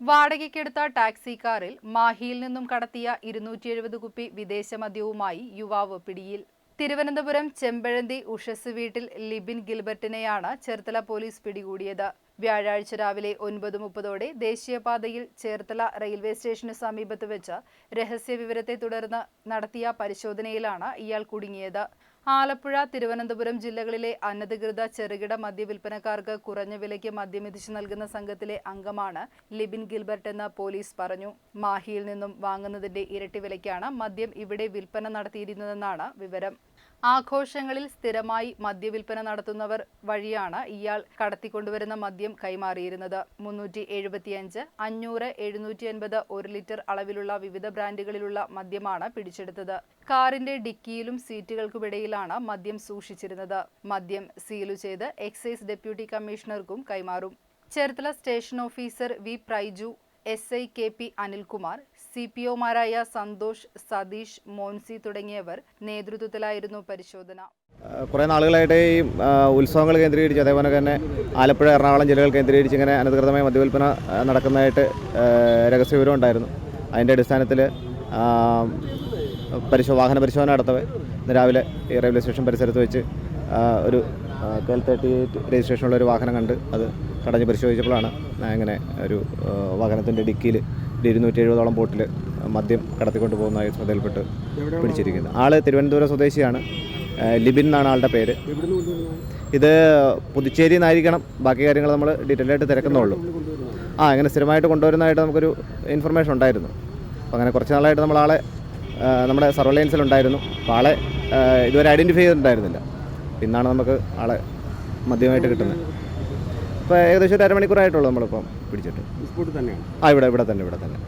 വാടകയ്ക്കെടുത്ത taxi കാറിൽ മാഹിയിൽ നിന്നും കടത്തിയ ഇരുന്നൂറ്റി എഴുപത് കുപ്പി വിദേശ മദ്യവുമായി യുവാവ് പിടിയിൽ. തിരുവനന്തപുരം ചെമ്പഴന്തി ഉഷസ് വീട്ടിൽ ലിബിൻ ഗിൽബർട്ടിനെയാണ് ചേർത്തല പോലീസ് പിടികൂടിയത്. വ്യാഴാഴ്ച രാവിലെ ഒൻപത് മുപ്പതോടെ ദേശീയപാതയിൽ ചേർത്തല റെയിൽവേ സ്റ്റേഷന് സമീപത്ത് വെച്ച് രഹസ്യ വിവരത്തെ തുടർന്ന് നടത്തിയ പരിശോധനയിലാണ് ഇയാൾ കുടുങ്ങിയത്. ആലപ്പുഴ തിരുവനന്തപുരം ജില്ലകളിലെ അനധികൃത ചെറുകിട മദ്യവിൽപ്പനക്കാർക്ക് കുറഞ്ഞ വിലയ്ക്ക് മദ്യമെത്തിച്ചു നൽകുന്ന സംഘത്തിലെ അംഗമാണ് ലിബിൻ ഗിൽബർട്ട് എന്ന് പോലീസ് പറഞ്ഞു. മാഹിയിൽ നിന്നും വാങ്ങുന്നതിന്റെ ഇരട്ടി വിലയ്ക്കാണ് മദ്യം ഇവിടെ വിൽപ്പന നടത്തിയിരുന്നതെന്നാണ് വിവരം. ആഘോഷങ്ങളിൽ സ്ഥിരമായി മദ്യവിൽപ്പന നടത്തുന്നവർ വഴിയാണ് ഇയാൾ കടത്തിക്കൊണ്ടുവരുന്ന മദ്യം കൈമാറിയിരുന്നത്. മുന്നൂറ്റി എഴുപത്തിയഞ്ച് അഞ്ഞൂറ് എഴുന്നൂറ്റി അൻപത് ഒരു ലിറ്റർ അളവിലുള്ള വിവിധ ബ്രാൻഡുകളിലുള്ള മദ്യമാണ് പിടിച്ചെടുത്തത്. കാറിന്റെ ഡിക്കിയിലും സീറ്റുകൾക്കുമിടയിലാണ് മദ്യം സൂക്ഷിച്ചിരുന്നത്. മദ്യം സീലു ചെയ്ത് എക്സൈസ് ഡെപ്യൂട്ടി കമ്മീഷണർക്കും കൈമാറും. Cherthala station officer V Praiju S I K P Anilkumar C P ഒമാരായ Santhosh Satheesh Monsy തുടങ്ങിയവർ നേതൃത്വത്തിലായിരുന്നു പരിശോധന. കുറേ നാളുകളായിട്ട് ഈ ഉത്സവങ്ങൾ കേന്ദ്രീകരിച്ച് അതേപോലെ തന്നെ ആലപ്പുഴ എറണാകുളം ജില്ലകൾ കേന്ദ്രീകരിച്ച് ഇങ്ങനെ അനധികൃതമായ മദ്യവിൽപ്പന നടക്കുന്നതായിട്ട് രഹസ്യവിവരം ഉണ്ടായിരുന്നു. അതിന്റെ അടിസ്ഥാനത്തിൽ പരിശോ വാഹന പരിശോധന നടത്തവേ. ഇന്ന് രാവിലെ ഈ റെയിൽവേ സ്റ്റേഷൻ പരിസരത്ത് വെച്ച് ഒരു എൽ തേർട്ടി എയ്റ്റ് രജിസ്ട്രേഷനുള്ള ഒരു വാഹനം കണ്ട് അത് കടഞ്ഞ് പരിശോധിച്ചപ്പോഴാണ് ഇങ്ങനെ ഒരു വാഹനത്തിന്റെ ഡിക്കിയിൽ ഇരുന്നൂറ്റി എഴുപതോളം ബോട്ടിൽ മദ്യം കടത്തിക്കൊണ്ട് പോകുന്നതായി ശ്രദ്ധയിൽപ്പെട്ട് പിടിച്ചിരിക്കുന്നത് ആൾ തിരുവനന്തപുരം സ്വദേശിയാണ്. ലിബിൻ എന്നാണ് ആളുടെ പേര്. ഇത് പുതുച്ചേരി എന്നായിരിക്കണം ബാക്കി കാര്യങ്ങൾ നമ്മൾ ഡീറ്റെയിൽ ആയിട്ട് തിരക്കുന്നുള്ളൂ ആ അങ്ങനെ സ്ഥിരമായിട്ട് കൊണ്ടുവരുന്നതായിട്ട് നമുക്കൊരു ഇൻഫർമേഷൻ ഉണ്ടായിരുന്നു. അപ്പോൾ അങ്ങനെ കുറച്ച് നാളായിട്ട് നമ്മൾ ആളെ നമ്മുടെ സർവൈലൻസിലുണ്ടായിരുന്നു അപ്പോൾ ആളെ ഇതുവരെ ഐഡന്റിഫൈ ചെയ്തിട്ടുണ്ടായിരുന്നില്ല. ഇന്നാണ് നമുക്ക് ആളെ മദ്യമായിട്ട് കിട്ടുന്നത്. ഇപ്പോൾ ഏകദേശം ഒരു അരമണിക്കൂറായിട്ടുള്ളൂ നമ്മളിപ്പം പിടിച്ചിട്ട്. സ്പോട്ട് തന്നെയാണ്? ആ ഇവിടെ ഇവിടെ തന്നെ ഇവിടെ തന്നെ.